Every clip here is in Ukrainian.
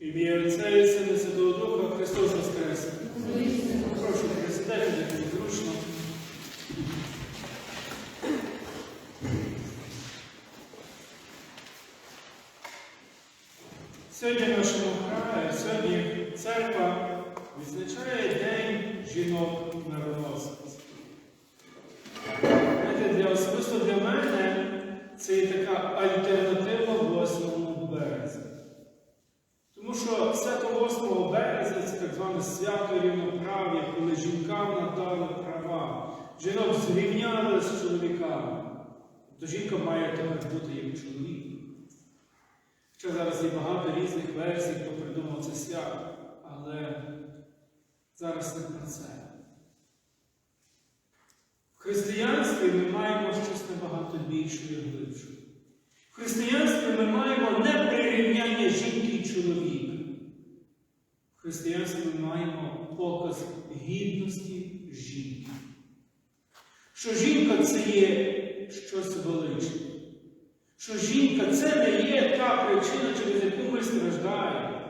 Ім'я Отця і Сина Святого Духа Христос Воскрес. Прошу присідайте, тобі зручно. Сьогодні в нашому храмі, сьогодні церква відзначає День жінок мироносиць. То жінка має тепер бути як чоловік. Хоча зараз є багато різних версій, хто придумав це свято, але зараз не про це. В християнстві ми маємо щось набагато більше і глибше. В християнстві ми маємо не прирівняння жінки і чоловіка. В християнстві ми маємо показ гідності жінки. Що жінка це є щось величне. Що жінка це не є та причина, через яку ми страждаємо.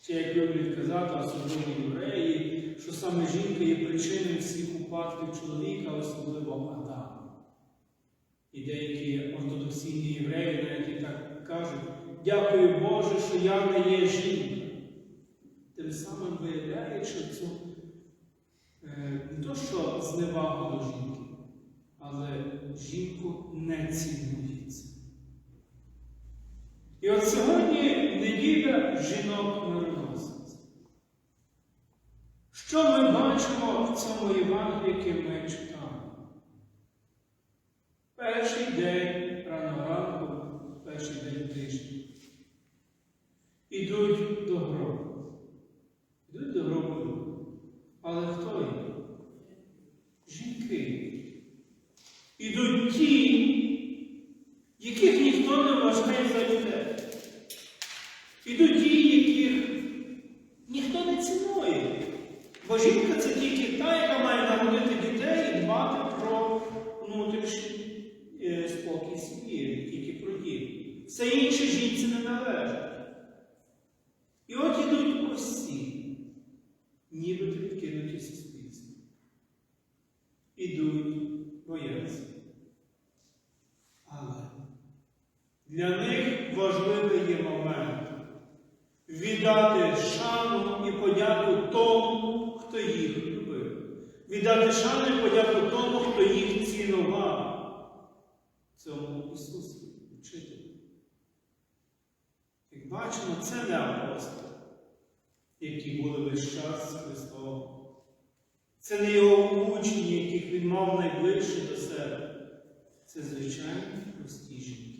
Чи, як люблять казати, особливо євреї, що саме жінка є причиною всіх упадків чоловіка, особливо Адама. І деякі ортодоксійні євреї навіть так кажуть, дякую Боже, що я не є жінка. Тим самим виявляючи цю е, не то, що зневагу до жінки, але жінку не цінується. І от сьогодні неділя жінок мироносиць. Що ми бачимо в цьому Євангелії, яке ми читаємо? Перший день рано ранку, перший день тижня. Ідуть до гробу. Ідуть до гробу. Але хто є? Жінки. Ідуть ті, яких ніхто не вважає за людей. Ідуть ті, яких ніхто не цінує. Бо жінка це тільки та, яка має народити дітей і дбати про внутрішній е, спокій сім'ї, тільки про дітей. Все інше жінці не належить. І от ідуть усі, нібито відкинуті суспільством. Ідуть, бояться. Але для них важливий є момент віддати шану і подяку тому, хто їх любив. Віддати шану і подяку тому, хто їх цінував. Цьому Ісусу вчителю. Як бачимо, це не апостоли, які були весь час з Христом. Це не його учні, яких він мав найближче до себе. Це звичайні прості жінки.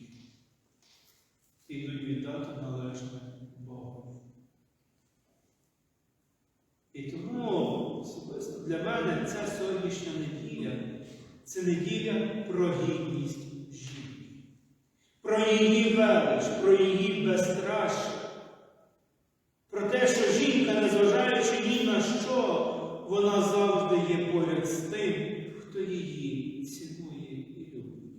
Ідуть віддати належне Богу. І тому особисто для мене ця сьогоднішня неділя це неділя про гідність жінки, про її велич, про її безстрашя, про те, що жінка, незважаючи ні на що, вона завжди є поряд з тим, хто її цінує і любить.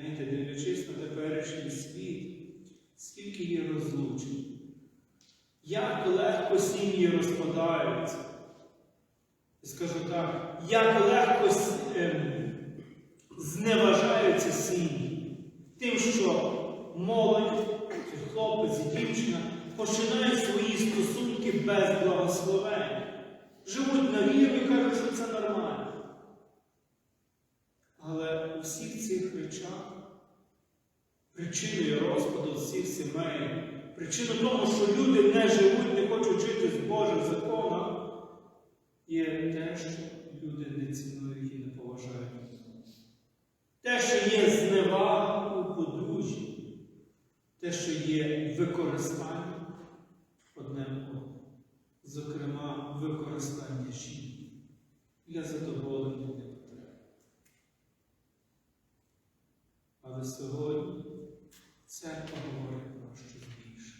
Знаєте, дивлячись на теперішній світ, скільки є розлучень, як легко сім'ї розпадаються. Скажу так, як легко ем, зневажаються сім'ї, тим, що молодь, хлопець і дівчина починають свої стосунки без благословень. Живуть на віру і кажуть, що це нормально. Але всіх цих речах причиною розпаду всіх сімей, причиною тому, що люди не живуть, не хочуть жити з Божим законом, є те, що люди не цінують і не поважають. Те, що є зневага у подружжі, те, що є використання одне одного, зокрема, використання жінки для задоволення Але сьогодні церква говорить про щось більше.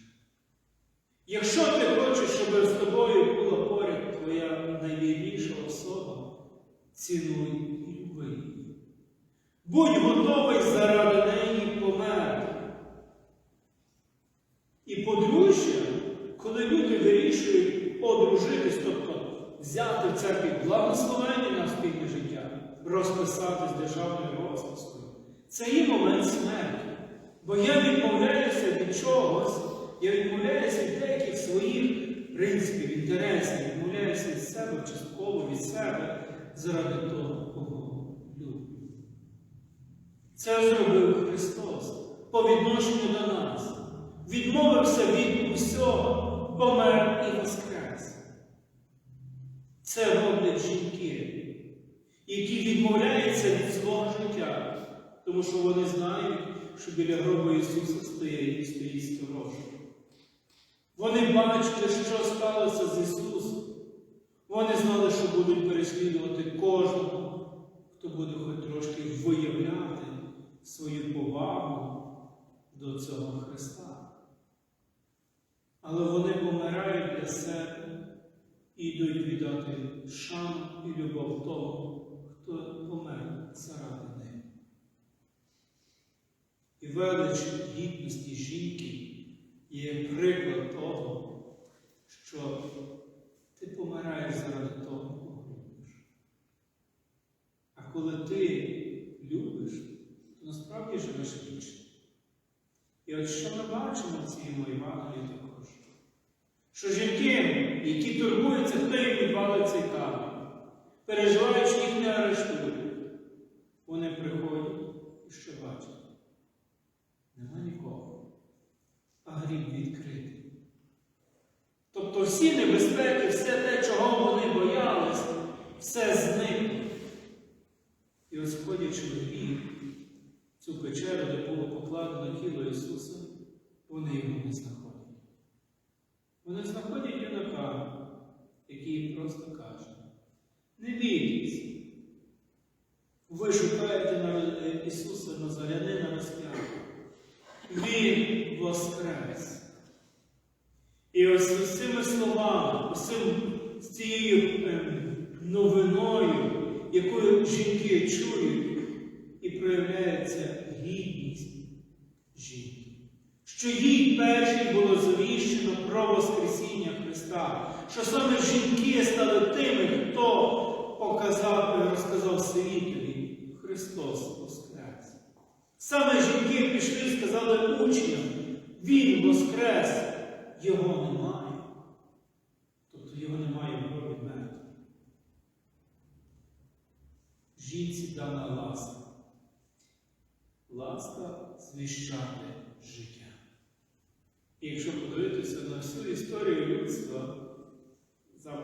Якщо ти хочеш, щоб з тобою була поряд твоя найвірніша особа, цінуй і люби її. Будь готовий заради неї померти. І подружжя, коли люди вирішують одружитись, тобто взяти в церкві благословення на спільне життя, розписати з державною розпискою, це є момент смерті. Бо я відмовляюся від чогось, я відмовляюся від деяких своїх принципів, інтересів, відмовляюся від себе частково від себе заради того, кого люблю. Це зробив Христос по відношенню до нас. Відмовився від усього, помер і воскрес. Це роблять жінки, які відмовляються від свого життя, тому що вони знають, що біля гробу Ісуса стоїть, стоїть сторож. Вони бачили, що сталося з Ісусом. Вони знали, що будуть переслідувати кожного, хто буде хоч трошки виявляти свою повагу до цього Христа. Але вони помирають для себе і йдуть віддати шану і любов тому, хто помер заради них. І велич гідності жінки є приклад того, що ти помираєш заради того, кого любиш. А коли ти любиш, то насправді живеш вічно. І от що ми бачимо в цьому Євангелії також? Що жінки, які турбуються, хто їм відвалить цей камінь, переживають, що їх не арештують, вони приходять і що бачать? Нема нікого, а гріб відкритий. Тобто всі небезпеки, все те, чого вони боялись, все зникло. І ось входячи в гріб, цю печеру, де було покладено тіло Ісуса, вони його не знаходять. Вони знаходять юнака, який просто каже, не бійтесь, ви шукаєте на- Ісуса Назарянина розп'ятого. Він воскрес. І ось з цими словами, з цією ем, новиною, яку жінки чують, і проявляється гідність жінки. Що їй першій було завіщено про Воскресіння Христа, що саме жінки стали тими, хто показав і розказав світові Христос Воскрес. Саме жінки пішли і сказали учням, Він Воскрес, Його немає. Тобто його немає в гробі мертвих. Жінці дана ласка. Ласка звіщати життя. І якщо подивитися на всю історію людства,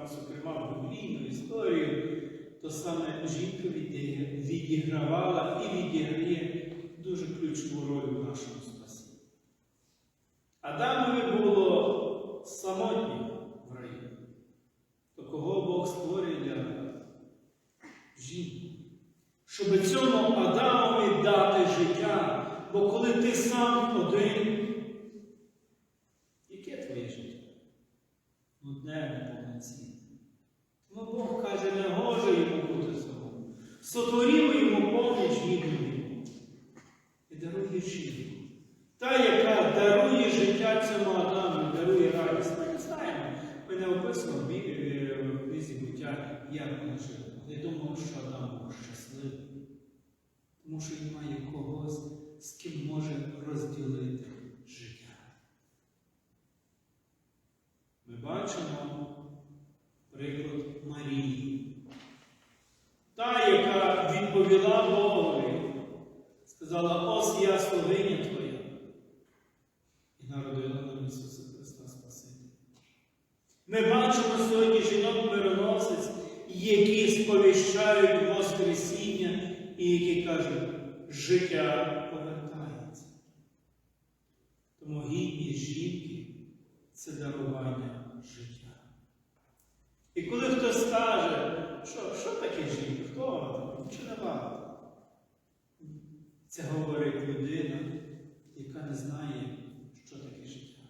зокрема, біблійну історію, то саме жінка відігра- відігравала і відіграє дуже ключову роль в нашому спасінні. Адамові було самотньо в раю. То кого Бог створює для нас? Жінку. Щоб цьому Адамові дати життя. Бо коли ти сам один, яке твоє життя? Нудне, неповноцінне. Тому Бог каже, не гоже йому бути самому. Сотворімо йому поміч йому. І дарує жінку. Та, яка дарує життя цьому Адаму, дарує радість. Ми не знаємо. Ми не описуємо в книзі буття, як вона жила. Я думав, що Адам був щасливий. Тому що він має когось, з ким може розділити життя. Ми бачимо приклад Марії. Та, яка відповіла Богові, сказала, ось я слугиня Твоя. І народила нам Ісуса Христа Спасителя. Ми бачимо сьогодні жінок мироносець, які сповіщають Воскресіння і які кажуть, життя повертається. Тому гідність жінки це дарування життя. І коли хтось скаже, що, що таке жінка, хто вона? Нічого не варто. Це говорить людина, яка не знає, що таке життя.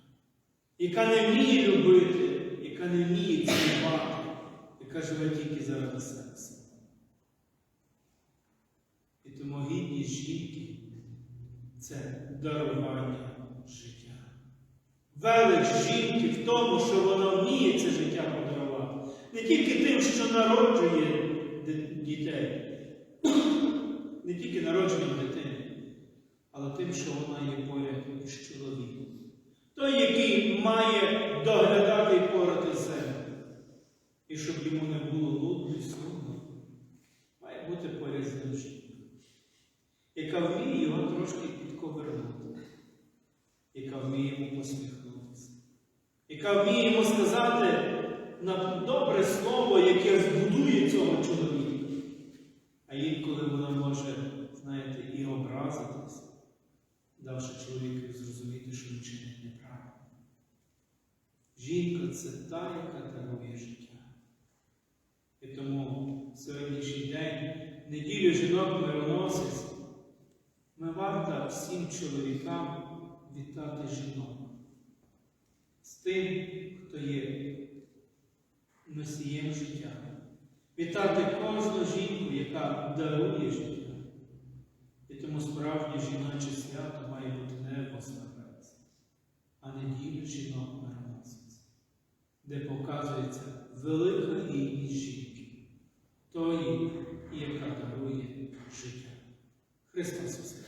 Яка не вміє любити, яка не вміє цінувати, яка живе тільки заради сексу. І тому гідність жінки це дарування життя. Велич жінки в тому, що вона вміє це життя подарувати. Не тільки тим, що народжує дітей, не тільки народженням дитини, але тим, що вона є поряд із чоловіком. Той, який має доглядати і порати землю. І щоб йому не було нудно і сумно, має бути поряд з жінка, яка вміє його трошки підковернути, яка вміє йому посміхнутися, яка вміє сказати на добре слово, яке збудує цього чоловіка. А інколи вона може, знаєте, і образитися, давши чоловікові зрозуміти, що він чинить неправильно. Жінка це та, яка дарує життя. І тому сьогоднішній день, неділю жінок мироносець, ми варто всім чоловікам вітати жінок тим, хто є носієм життя. Вітати кожну жінку, яка дарує життя. І тому справжнє жіноче свято має бути не 8 березня, а неділя жінок мироносець, де показується велика гідність жінки, тої, яка дарує життя. Христос Воскрес!